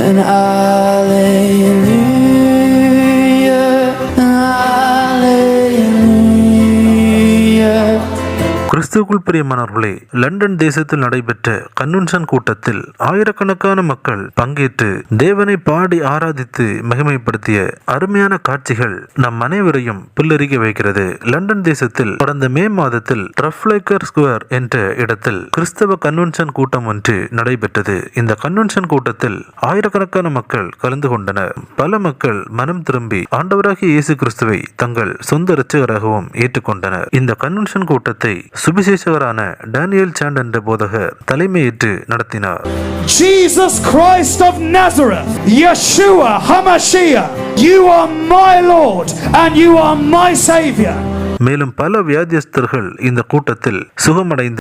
and I lay கிறிஸ்துக்குள் பிரியமானவர்களே London தேசத்தில் நடைபெற்ற கன்வென்ஷன் கூட்டத்தில் ஆயிரக்கணக்கான மக்கள் பங்கேற்று தேவனை பாடி ஆராதித்து மகிமைப்படுத்திய அருமையான காட்சிகள் நம் அனைவரையும் புல்லரிக்க வைக்கிறது. லண்டன் தேசத்தில் கடந்த மே மாதத்தில் ட்ரஃப்லைக்கர் ஸ்கொயர் என்ற இடத்தில் கிறிஸ்தவ கன்வென்ஷன் கூட்டம் ஒன்று நடைபெற்றது. இந்த கன்வென்ஷன் கூட்டத்தில் ஆயிரக்கணக்கான மக்கள் கலந்து கொண்டனர். பல மக்கள் மனம் திரும்பி ஆண்டவராகிய இயேசு கிறிஸ்துவை தங்கள் சொந்த இரட்சகராகவும் ஏற்றுக்கொண்டனர். இந்த கன்வென்ஷன் கூட்டத்தை சுபி சுவிசேஷகரான டேனியல் சாண்ட் என்ற போதகர் தலைமையேற்று நடத்தினார் Jesus Christ of Nazareth, Yeshua HaMashiach, you are my Lord and you are my Savior. மேலும் பல வியாதியஸ்தர்கள் இந்த கூட்டத்தில் சுகமடைந்து